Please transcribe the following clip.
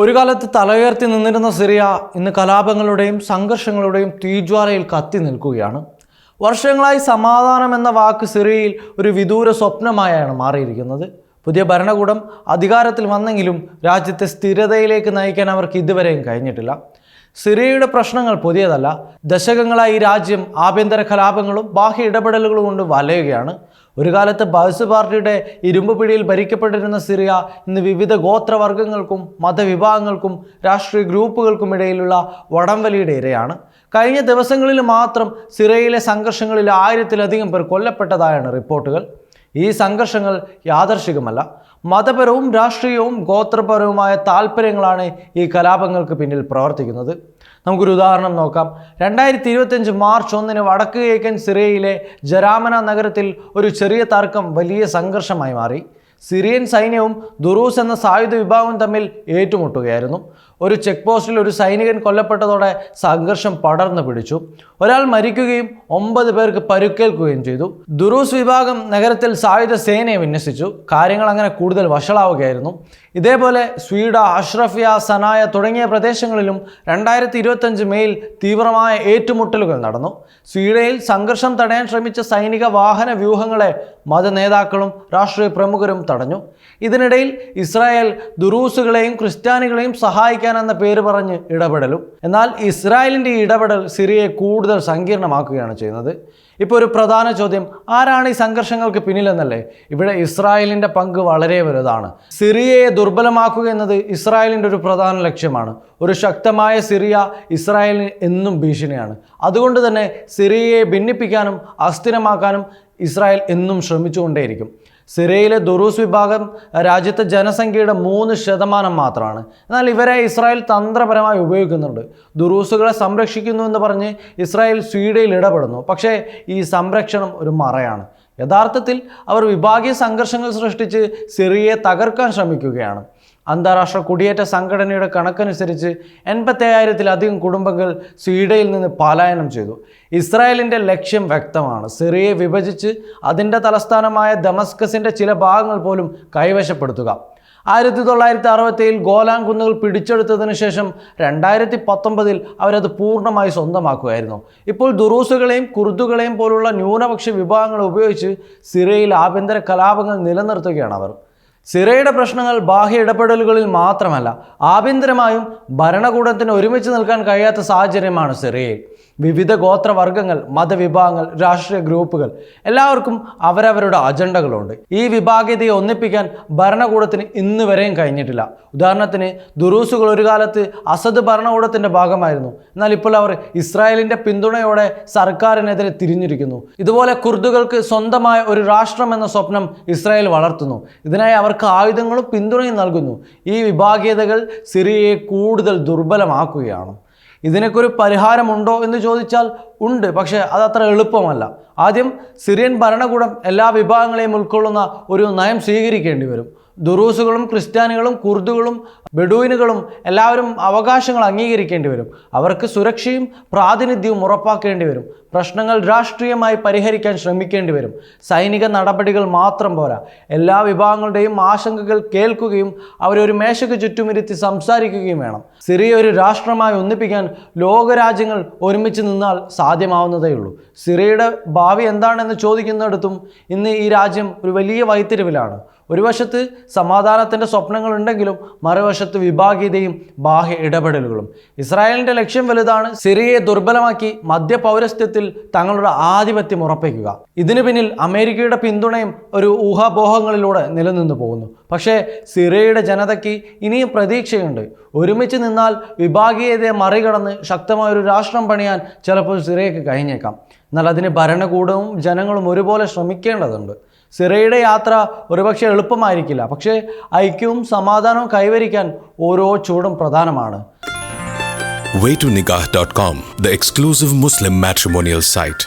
ഒരു കാലത്ത് തലയുയർത്തി നിന്നിരുന്ന സിറിയ ഇന്ന് കലാപങ്ങളുടെയും സംഘർഷങ്ങളുടെയും തീജ്വാലയിൽ കത്തി നിൽക്കുകയാണ്. വർഷങ്ങളായി സമാധാനം എന്ന വാക്ക് സിറിയയിൽ ഒരു വിദൂര സ്വപ്നമായാണ് മാറിയിരിക്കുന്നത്. പുതിയ ഭരണകൂടം അധികാരത്തിൽ വന്നെങ്കിലും രാജ്യത്തെ സ്ഥിരതയിലേക്ക് നയിക്കാൻ അവർക്ക് ഇതുവരെയും കഴിഞ്ഞിട്ടില്ല. സിറിയയുടെ പ്രശ്നങ്ങൾ പുതിയതല്ല. ദശകങ്ങളായി രാജ്യം ആഭ്യന്തര കലാപങ്ങളും ബാഹ്യ ഇടപെടലുകളും കൊണ്ട് വലയുകയാണ്. ഒരു കാലത്ത് ബൗസ് പാർട്ടിയുടെ ഇരുമ്പ് പിടിയിൽ ഭരിക്കപ്പെട്ടിരുന്ന സിറിയ ഇന്ന് വിവിധ ഗോത്രവർഗങ്ങൾക്കും മതവിഭാഗങ്ങൾക്കും രാഷ്ട്രീയ ഗ്രൂപ്പുകൾക്കും ഇടയിലുള്ള വടംവലിയുടെ ഇരയാണ്. കഴിഞ്ഞ ദിവസങ്ങളിൽ മാത്രം സിറിയയിലെ സംഘർഷങ്ങളിൽ ആയിരത്തിലധികം പേർ കൊല്ലപ്പെട്ടതായാണ് റിപ്പോർട്ടുകൾ. ഈ സംഘർഷങ്ങൾ യാദർശികമല്ല. മതപരവും രാഷ്ട്രീയവും ഗോത്രപരവുമായ താല്പര്യങ്ങളാണ് ഈ കലാപങ്ങൾക്ക് പിന്നിൽ പ്രവർത്തിക്കുന്നത്. നമുക്കൊരു ഉദാഹരണം നോക്കാം. രണ്ടായിരത്തി ഇരുപത്തിയഞ്ച് മാർച്ച് ഒന്നിന് വടക്ക് കിഴക്കൻ സിറിയയിലെ ജരാമന നഗരത്തിൽ ഒരു ചെറിയ തർക്കം വലിയ സംഘർഷമായി മാറി. സിറിയൻ സൈന്യവും ദുറൂസ് എന്ന സായുധ വിഭാഗവും തമ്മിൽ ഏറ്റുമുട്ടുകയായിരുന്നു. ഒരു ചെക്ക് പോസ്റ്റിൽ ഒരു സൈനികൻ കൊല്ലപ്പെട്ടതോടെ സംഘർഷം പടർന്നു പിടിച്ചു. ഒരാൾ മരിക്കുകയും ഒമ്പത് പേർക്ക് പരുക്കേൽക്കുകയും ചെയ്തു. ദുറൂസ് വിഭാഗം നഗരത്തിൽ സായുധ സേനയെ വിന്യസിച്ചു. കാര്യങ്ങൾ അങ്ങനെ കൂടുതൽ വഷളാവുകയായിരുന്നു. ഇതേപോലെ സ്വീഡ അഷ്റഫിയ സനായ തുടങ്ങിയ പ്രദേശങ്ങളിലും രണ്ടായിരത്തി ഇരുപത്തഞ്ച് മെയിൽ തീവ്രമായ ഏറ്റുമുട്ടലുകൾ നടന്നു. സ്വീഡയിൽ സംഘർഷം തടയാൻ ശ്രമിച്ച സൈനിക വാഹന വ്യൂഹങ്ങളെ മത നേതാക്കളും രാഷ്ട്രീയ പ്രമുഖരും തടഞ്ഞു. ഇതിനിടയിൽ ഇസ്രായേൽ ദുറൂസുകളെയും ക്രിസ്ത്യാനികളെയും സഹായിക്കാനെന്ന പേര് പറഞ്ഞ് ഇടപെടലും. എന്നാൽ ഇസ്രായേലിന്റെ ഈ ഇടപെടൽ സിറിയയെ കൂടുതൽ സങ്കീർണമാക്കുകയാണ് ചെയ്യുന്നത്. ഇപ്പോൾ ഒരു പ്രധാന ചോദ്യം ആരാണ് ഈ സംഘർഷങ്ങൾക്ക് പിന്നിലെന്നല്ലേ? ഇവിടെ ഇസ്രായേലിന്റെ പങ്ക് വളരെ വലുതാണ്. സിറിയയെ ദുർബലമാക്കുക എന്നത് ഇസ്രായേലിന്റെ ഒരു പ്രധാന ലക്ഷ്യമാണ്. ഒരു ശക്തമായ സിറിയ ഇസ്രായേലിന് എന്നും ഭീഷണിയാണ്. അതുകൊണ്ട് തന്നെ സിറിയയെ ഭിന്നിപ്പിക്കാനും അസ്ഥിരമാക്കാനും ഇസ്രായേൽ എന്നും ശ്രമിച്ചുകൊണ്ടേയിരിക്കും. സിറിയയിലെ ദുറൂസ് വിഭാഗം രാജ്യത്തെ ജനസംഖ്യയുടെ മൂന്ന് ശതമാനം മാത്രമാണ്. എന്നാൽ ഇവരെ ഇസ്രായേൽ തന്ത്രപരമായി ഉപയോഗിക്കുന്നുണ്ട്. ദുറൂസുകളെ സംരക്ഷിക്കുന്നു എന്ന് പറഞ്ഞ് ഇസ്രായേൽ സ്വീഡയിൽ ഇടപെടുന്നു. പക്ഷേ ഈ സംരക്ഷണം ഒരു മറയാണ്. യഥാർത്ഥത്തിൽ അവർ വിഭാഗീയ സംഘർഷങ്ങൾ സൃഷ്ടിച്ച് സിറിയയെ തകർക്കാൻ ശ്രമിക്കുകയാണ്. അന്താരാഷ്ട്ര കുടിയേറ്റ സംഘടനയുടെ കണക്കനുസരിച്ച് എൺപത്തയ്യായിരത്തിലധികം കുടുംബങ്ങൾ സ്വീഡയിൽ നിന്ന് പലായനം ചെയ്തു. ഇസ്രായേലിന്റെ ലക്ഷ്യം വ്യക്തമാണ്. സിറിയയെ വിഭജിച്ച് അതിന്റെ തലസ്ഥാനമായ ദമസ്കസിന്റെ ചില ഭാഗങ്ങൾ പോലും കൈവശപ്പെടുത്തുക. ആയിരത്തി തൊള്ളായിരത്തി അറുപത്തിയിൽ ഗോലാൻ കുന്നുകൾ പിടിച്ചെടുത്തതിനു ശേഷം രണ്ടായിരത്തി പത്തൊമ്പതിൽ അവരത് പൂർണമായി സ്വന്തമാക്കുകയായിരുന്നു ഇപ്പോൾ ദുറൂസുകളെയും കുർദുകളെയും പോലുള്ള ന്യൂനപക്ഷ വിഭാഗങ്ങൾ ഉപയോഗിച്ച് സിറയിൽ ആഭ്യന്തര കലാപങ്ങൾ നിലനിർത്തുകയാണ് അവർ. സിറയുടെ പ്രശ്നങ്ങൾ ബാഹ്യ ഇടപെടലുകളിൽ മാത്രമല്ല ആഭ്യന്തരമായും ഭരണകൂടത്തിന് ഒരുമിച്ച് നിൽക്കാൻ കഴിയാത്ത സാഹചര്യമാണ് സിറിയയിൽ. വിവിധ ഗോത്രവർഗങ്ങൾ മതവിഭാഗങ്ങൾ രാഷ്ട്രീയ ഗ്രൂപ്പുകൾ എല്ലാവർക്കും അവരവരുടെ അജണ്ടകളുണ്ട്. ഈ വിഭാഗീയതയെ ഒന്നിപ്പിക്കാൻ ഭരണകൂടത്തിന് ഇന്ന് വരെയും കഴിഞ്ഞിട്ടില്ല. ഉദാഹരണത്തിന് ദുറൂസുകൾ ഒരു കാലത്ത് അസദ് ഭരണകൂടത്തിന്റെ ഭാഗമായിരുന്നു. എന്നാൽ ഇപ്പോൾ അവർ ഇസ്രായേലിന്റെ പിന്തുണയോടെ സർക്കാരിനെതിരെ തിരിഞ്ഞിരിക്കുന്നു. ഇതുപോലെ കുർദുകൾക്ക് സ്വന്തമായ ഒരു രാഷ്ട്രം എന്ന സ്വപ്നം ഇസ്രായേൽ വളർത്തുന്നു. ഇതിനായി അവർക്ക് ആയുധങ്ങളും പിന്തുണയും നൽകുന്നു. ഈ വിഭാഗീയതകൾ സിറിയയെ കൂടുതൽ ദുർബലമാക്കുകയാണ്. ഇതിനൊക്കെ ഒരു പരിഹാരമുണ്ടോ എന്ന് ചോദിച്ചാൽ ഉണ്ട് പക്ഷേ അതത്ര എളുപ്പമല്ല. ആദ്യം സിറിയൻ ഭരണകൂടം എല്ലാ വിഭാഗങ്ങളെയും ഉൾക്കൊള്ളുന്ന ഒരു നയം സ്വീകരിക്കേണ്ടി വരും. ദുറൂസുകളും ക്രിസ്ത്യാനികളും കുർദുകളും ബെഡൂയിനുകളും എല്ലാവരും അവകാശങ്ങൾ അംഗീകരിക്കേണ്ടി വരും. അവർക്ക് സുരക്ഷയും പ്രാതിനിധ്യവും ഉറപ്പാക്കേണ്ടി വരും. പ്രശ്നങ്ങൾ രാഷ്ട്രീയമായി പരിഹരിക്കാൻ ശ്രമിക്കേണ്ടി വരും. സൈനിക നടപടികൾ മാത്രം പോരാ. എല്ലാ വിഭാഗങ്ങളുടെയും ആശങ്കകൾ കേൾക്കുകയും അവരൊരു മേശയ്ക്ക് ചുറ്റുമിരുത്തി സംസാരിക്കുകയും വേണം. സിറിയ ഒരു രാഷ്ട്രമായി ഒന്നിപ്പിക്കാൻ ലോകരാജ്യങ്ങൾ ഒരുമിച്ച് നിന്നാൽ സാധ്യമാവുന്നതേയുള്ളൂ സിറിയയുടെ ഭാവി എന്താണെന്ന് ചോദിക്കുന്നിടത്തും ഇന്ന് ഈ രാജ്യം ഒരു വലിയ വൈത്തിരിവിലാണ് ഒരു വശത്ത് സമാധാനത്തിന്റെ സ്വപ്നങ്ങളുണ്ടെങ്കിലും മറുവശത്ത് വിഭാഗീയതയും ബാഹ്യ ഇടപെടലുകളും. ഇസ്രായേലിന്റെ ലക്ഷ്യം വലുതാണ് സിറിയയെ ദുർബലമാക്കി മധ്യ പൗരസ്ത്യത്തിൽ തങ്ങളുടെ ആധിപത്യം ഉറപ്പിക്കുക. ഇതിനു പിന്നിൽ അമേരിക്കയുടെ പിന്തുണയും ഒരു ഊഹാപോഹങ്ങളിലൂടെ നിലനിന്നു പോകുന്നു. പക്ഷേ സിറിയയുടെ ജനതയ്ക്ക് ഇനിയും പ്രതീക്ഷയുണ്ട്. ഒരുമിച്ച് നിന്നാൽ വിഭാഗീയതയെ മറികടന്ന് ശക്തമായ ഒരു രാഷ്ട്രം പണിയാൻ ചിലപ്പോൾ സിറിയയ്ക്ക് കഴിഞ്ഞേക്കാം. എന്നാൽ അതിന് ഭരണകൂടവും ജനങ്ങളും ഒരുപോലെ ശ്രമിക്കേണ്ടതുണ്ട്. സിറയുടെ യാത്ര ഒരുപക്ഷെ എളുപ്പമായിരിക്കില്ല പക്ഷേ ഐക്യവും സമാധാനവും കൈവരിക്കാൻ ഓരോ ചൂടും പ്രധാനമാണ് waytonikah.com, the exclusive Muslim matrimonial site.